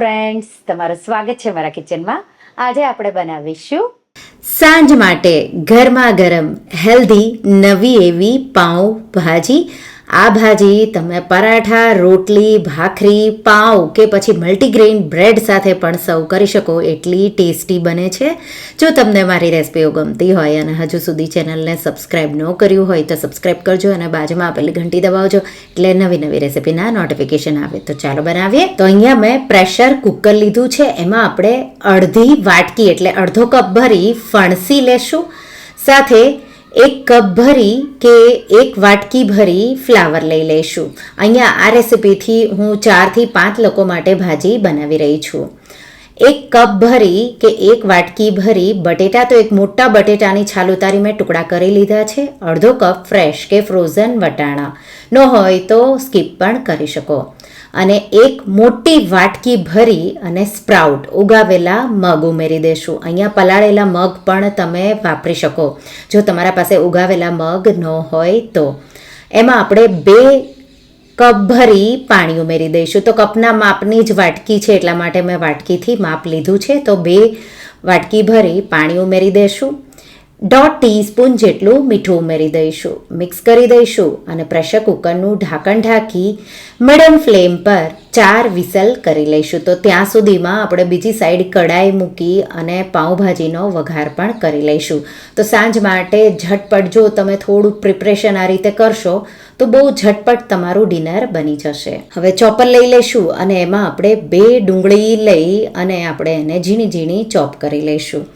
Friends તમારું સ્વાગત છે મારા કિચનમાં આજે આપણે બનાવીશું સાંજ માટે ગરમા ગરમ હેલ્ધી નવી એવી પાઉં ભાજી આ ભાજી તમે પરાઠા, રોટલી, ભાખરી પાઉં કે પછી મલ્ટીગ્રેઇન બ્રેડ સાથે પણ સર્વ કરી શકો. એટલી ટેસ્ટી બને છે. જો તમને મારી રેસિપીઓ ગમતી હોય અને હજુ સુધી ચેનલને સબસ્ક્રાઈબ ન કર્યું હોય તો સબસ્ક્રાઈબ કરજો અને બાજુમાં આપેલી ઘંટી દબાવજો એટલે નવી નવી રેસિપીના નોટિફિકેશન આવે. તો ચાલો બનાવીએ. તો અહીંયા મેં પ્રેશર કુકર લીધું છે. એમાં આપણે અડધી વાટકી એટલે અડધો કપ ભરી ફણસી લેશું. સાથે એક કપ ભરી કે એક વાટકી ભરી ફ્લાવર લઈ લઈશું. અહીંયા આ રેસિપીથી હું ચારથી પાંચ લોકો માટે ભાજી બનાવી રહી છું. એક કપ ભરી કે એક વાટકી ભરી બટેટા તો એક મોટા બટેટાની છાલ ઉતારી મેં ટુકડા કરી લીધા છે. અડધો કપ ફ્રેશ કે ફ્રોઝન વટાણા. ન હોય તો સ્કીપ પણ કરી શકો. અને એક મોટી વાટકી ભરી અને સ્પ્રાઉટ ઉગાવેલા મગ ઉમેરી દેશું. અહીંયા પલાળેલા મગ પણ તમે વાપરી શકો. જો તમારા પાસે ઉગાવેલા મગ ન હોય તો. એમાં આપણે બે કપ ભરી પાણી ઉમેરી દઈશું. તો કપના માપની જ વાટકી છે, એટલા માટે મેં વાટકીથી માપ લીધું છે. તો બે વાટકી ભરી પાણી ઉમેરી દઈશું દોઢ ટીસ્પૂન જેટલું મીઠું ઉમેરી દઈશું. મિક્સ કરી દઈશું અને પ્રેશર કુકરનું ઢાંકણ ઢાંકી મીડિયમ ફ્લેમ પર ચાર વિસલ કરી લઈશું. તો ત્યાં સુધીમાં આપણે બીજી સાઈડ કડાઈ મૂકી અને પાઉંભાજીનો વઘાર પણ કરી લઈશું. તો સાંજ માટે ઝટપટ જો તમે થોડું પ્રિપરેશન આ રીતે કરશો, તો બહુ ઝટપટ તમારું ડિનર બની જશે. હવે ચોપર લઈ લઈશું અને એમાં આપણે બે ડુંગળી લઈ અને આપણે એને ઝીણી ઝીણી ચોપ કરી લઈશું.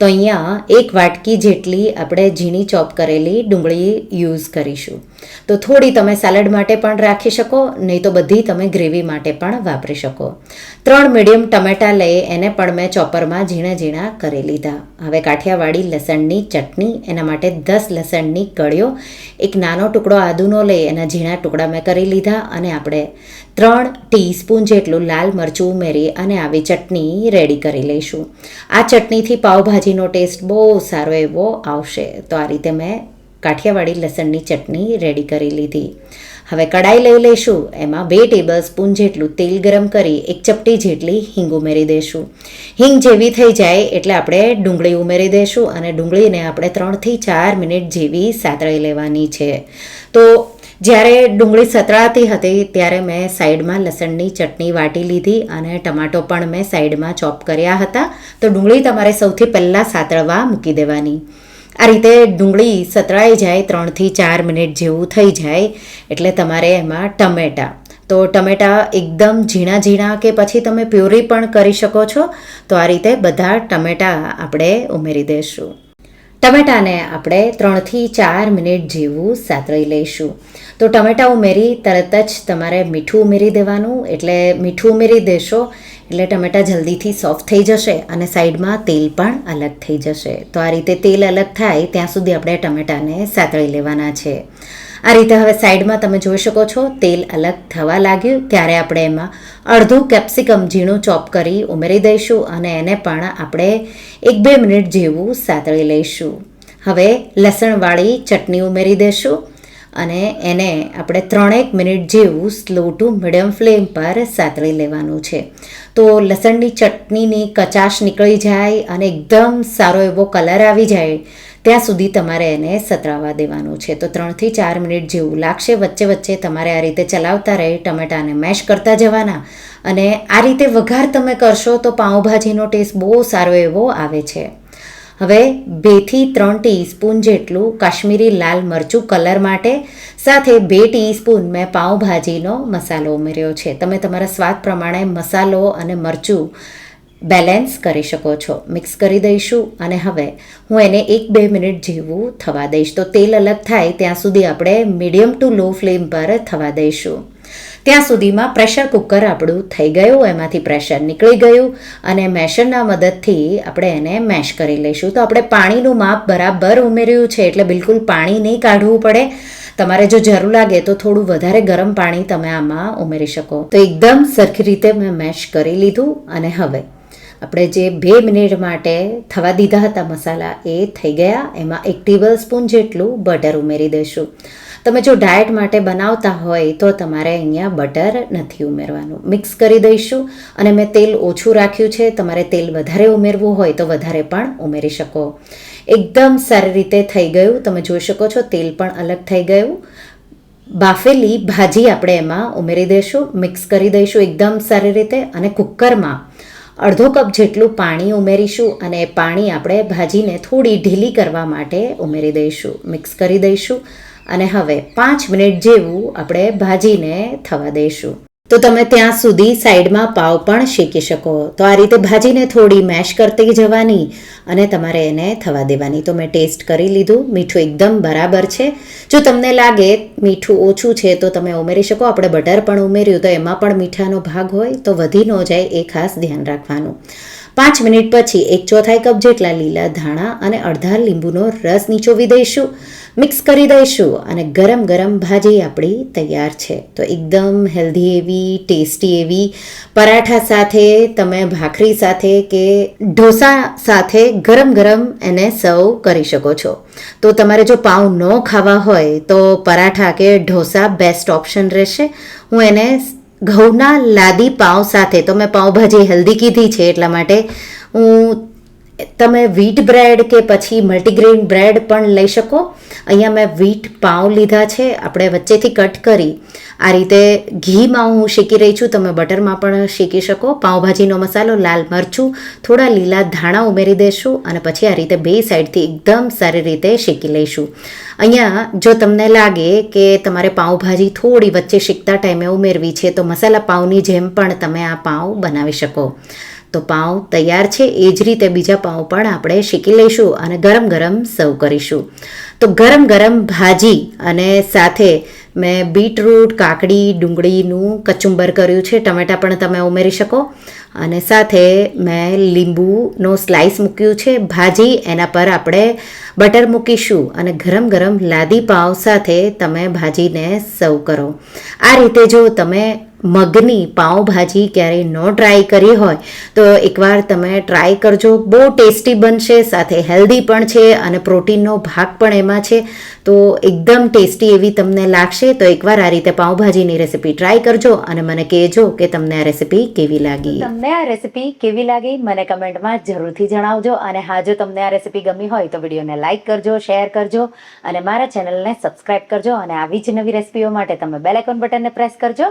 તો અહીંયા એક વાટકી જેટલી આપણે ઝીણી ચોપ કરેલી ડુંગળી યુઝ કરીશું. તો થોડી તમે સેલડ માટે પણ રાખી શકો, નહીં તો બધી તમે ગ્રેવી માટે પણ વાપરી શકો. ત્રણ મીડિયમ ટમેટા લઈ એને પણ મેં ચોપરમાં ઝીણા ઝીણા કરી લીધા. હવે કાઠિયાવાડી લસણની ચટણી, એના માટે દસ લસણની કળીઓ, એક નાનો ટુકડો આદુનો લઈ એના ઝીણા ટુકડા મેં કરી લીધા અને આપણે ત્રણ ટીસ્પૂન જેટલું લાલ મરચું ઉમેરી અને આવી ચટણી રેડી કરી લઈશું. આ ચટણીથી પાઉભાજીનો ટેસ્ટ બહુ સારો એવો આવશે. તો આ રીતે મેં કાઠિયાવાડી લસણની ચટણી રેડી કરી લીધી. હવે કડાઈ લઈ લઈશું. એમાં બે ટેબલ સ્પૂન જેટલું તેલ ગરમ કરી એક ચપટી જેટલી હિંગ ઉમેરી દઈશું. હિંગ જેવી થઈ જાય એટલે આપણે ડુંગળી ઉમેરી દઈશું અને ડુંગળીને આપણે ત્રણથી ચાર મિનિટ જેવી સાતળી લેવાની છે. તો જ્યારે ડુંગળી સતળાતી હતી ત્યારે મેં સાઈડમાં લસણની ચટણી વાટી લીધી અને ટમાટો પણ મેં સાઈડમાં ચોપ કર્યા હતા. તો ડુંગળી તમારે સૌથી પહેલાં સાતળવા મૂકી દેવાની. આ રીતે ડુંગળી સતળાઈ જાય ત્રણથી ચાર મિનિટ જેવું થઈ જાય એટલે તમારે એમાં ટમેટાં. તો ટમેટાં એકદમ ઝીણા ઝીણા કે પછી તમે પ્યુરી પણ કરી શકો છો. તો આ રીતે બધા ટમેટાં આપણે ઉમેરી દઈશું ટમેટાને આપણે ત્રણથી ચાર મિનિટ જેવું સાતળી લઈશું. તો ટમેટાં ઉમેરી, તરત જ તમારે મીઠું ઉમેરી દેવાનું. એટલે મીઠું ઉમેરી દેશો, એટલે ટમેટાં જલ્દીથી સોફ્ટ થઈ જશે અને સાઈડમાં તેલ પણ અલગ થઈ જશે. તો આ રીતે તેલ અલગ થાય, ત્યાં સુધી આપણે ટમેટાને સાતળી લેવાના છે. આ રીતે હવે સાઈડમાં તમે જોઈ શકો છો, તેલ અલગ થવા લાગ્યું. ત્યારે આપણે એમાં અડધું કેપ્સિકમ ઝીણું ચોપ કરી ઉમેરી દઈશું અને એને પણ આપણે એક બે મિનિટ જેવું સાતળી લઈશું. હવે લસણવાળી ચટણી ઉમેરી દઈશું અને એને આપણે ત્રણેક મિનિટ જેવું સ્લો ટુ મીડિયમ ફ્લેમ પર સાતળી લેવાનું છે. તો લસણની ચટણીની કચાશ નીકળી જાય અને એકદમ સારો એવો કલર આવી જાય, ત્યાં સુધી તમારે એને સતરાવા દેવાનું છે. તો ત્રણથી ચાર મિનિટ જેવું લાગશે, વચ્ચે વચ્ચે તમારે આ રીતે ચલાવતા રહે, ટમેટાને મેશ કરતા જવાના અને આ રીતે વઘાર તમે કરશો તો પાઉંભાજીનો ટેસ્ટ બહુ સારો એવો આવે છે. હવે બેથી ત્રણ ટીસ્પૂન જેટલું કાશ્મીરી લાલ મરચું કલર માટે, સાથે બે ટીસ્પૂન મેં પાઉંભાજીનો મસાલો ઉમેર્યો છે. તમે તમારા સ્વાદ પ્રમાણે મસાલો અને મરચું બેલેન્સ કરી શકો છો. મિક્સ કરી દઈશું અને હવે હું એને એક બે મિનિટ જેવું થવા દઈશ. તો તેલ અલગ થાય ત્યાં સુધી આપણે મીડિયમ ટુ લો ફ્લેમ પર થવા દઈશું. ત્યાં સુધીમાં પ્રેશર કુકર આપણું થઈ ગયું, એમાંથી પ્રેશર નીકળી ગયું અને મેશરના મદદથી આપણે એને મેશ કરી લઈશું. તો આપણે પાણીનું માપ બરાબર ઉમેર્યું છે, એટલે બિલકુલ પાણી નહીં કાઢવું પડે. તમારે જો જરૂર લાગે તો થોડું વધારે ગરમ પાણી તમે આમાં ઉમેરી શકો. તો એકદમ સરખી રીતે મેં મેશ કરી લીધું અને હવે આપણે જે બે મિનિટ માટે થવા દીધા હતા મસાલા એ થઈ ગયા. એમાં એક ટેબલ સ્પૂન જેટલું બટર ઉમેરી દઈશું. તમે જો ડાયટ માટે બનાવતા હોય તો તમારે અહીંયા બટર નથી ઉમેરવાનું. મિક્સ કરી દઈશું અને મેં તેલ ઓછું રાખ્યું છે. તમારે તેલ વધારે ઉમેરવું હોય તો વધારે પણ ઉમેરી શકો. એકદમ સારી રીતે થઈ ગયું. તમે જોઈ શકો છો તેલ પણ અલગ થઈ ગયું. બાફેલી ભાજી આપણે એમાં ઉમેરી દઈશું મિક્સ કરી દઈશું એકદમ સારી રીતે અને કુકરમાં અડધો કપ જેટલું પાણી ઉમેરીશું અને પાણી આપણે ભાજીને થોડી ઢીલી કરવા માટે ઉમેરી દઈશું. મિક્સ કરી દઈશું. અને હવે પાંચ મિનિટ જેવું આપણે ભાજીને થવા દઈશું. તો તમે ત્યાં સુધી સાઈડમાં પાવ પણ શેકી શકો. તો આ રીતે ભાજીને થોડી મેશ કરતી જવાની અને તમારે એને થવા દેવાની. તો મેં ટેસ્ટ કરી લીધું. મીઠું એકદમ બરાબર છે. જો તમને લાગે મીઠું ઓછું છે તો તમે ઉમેરી શકો. આપણે બટર પણ ઉમેર્યું તો એમાં પણ મીઠાનો ભાગ હોય તો વધી ન જાય એ ખાસ ધ્યાન રાખવાનું. પાંચ મિનિટ પછી એક ચોથાઈ કપ જેટલા લીલા ધાણા અને અડધા લીંબુનો રસ નીચોવી દઈશું, મિક્સ કરી દઈશું અને ગરમ ગરમ ભાજી આપણી તૈયાર છે. તો એકદમ હેલ્ધી એવી, ટેસ્ટી એવી પરાઠા સાથે, તમે ભાખરી સાથે કે ઢોસા સાથે ગરમ ગરમ એને સર્વ કરી શકો છો. તો તમારે જો પાઉં ન ખાવા હોય તો પરાઠા કે ઢોસા બેસ્ટ ઓપ્શન રહેશે. હું એને ઘઉંના લાદી પાઉં સાથે તો મેં પાઉંભાજી હેલ્ધી કીધી છે એટલા માટે હું તમે વીટ બ્રેડ કે પછી મલ્ટીગ્રેન બ્રેડ પણ લઈ શકો. અહીંયા મેં વીટ પાઉં લીધા છે. આપણે વચ્ચેથી કટ કરી આ રીતે ઘીમાં હું શેકી રહી છું. તમે બટરમાં પણ શેકી શકો. પાઉંભાજીનો મસાલો, લાલ મરચું, થોડા લીલા ધાણા ઉમેરી દઈશું અને પછી આ રીતે બે સાઈડથી એકદમ સારી રીતે શેકી લઈશું. અહીંયા જો તમને લાગે કે તમારે પાઉંભાજી થોડી વચ્ચે શેકતા ટાઈમે ઉમેરવી છે, તો મસાલા પાઉંની જેમ પણ તમે આ પાઉં બનાવી શકો. તો પાઉં તૈયાર છે, એ જ રીતે બીજા પાઉં પણ આપણે શેકી લઈશું અને ગરમ ગરમ સર્વ કરીશું. તો ગરમ ગરમ ભાજી અને સાથે મેં બીટરૂટ, કાકડી, ડુંગળીનું કચુંબર કર્યું છે, ટમેટાં પણ તમે ઉમેરી શકો. અને સાથે મેં લીંબુનો સ્લાઇસ મૂક્યું છે, ભાજી એના પર આપણે બટર મૂકીશું અને ગરમ ગરમ લાદી પાઉં સાથે તમે ભાજીને સર્વ કરો. આ રીતે જો તમે મગની પાઉંભાજી ક્યારેય ન ટ્રાય કરી હોય, તો એકવાર તમે ટ્રાય કરજો. બહુ ટેસ્ટી બનશે, સાથે હેલ્ધી પણ છે અને પ્રોટીનનો ભાગ પણ એમાં છે. તો એકદમ ટેસ્ટી એવી તમને લાગશે, તો એકવાર આ રીતે પાઉંભાજીની રેસીપી ટ્રાય કરજો અને મને કહેજો કે તમને આ રેસીપી કેવી લાગી. તમને આ રેસીપી કેવી લાગી, મને કમેન્ટમાં જરૂરથી જણાવજો. અને હા, જો તમને આ રેસીપી ગમી હોય, તો વિડીયોને લાઇક કરજો શેર કરજો. અને મારા ચેનલને સબસ્ક્રાઇબ કરજો. અને આવી જ નવી રેસીપીઓ માટે તમે બેલ આઇકોન બટનને પ્રેસ કરજો.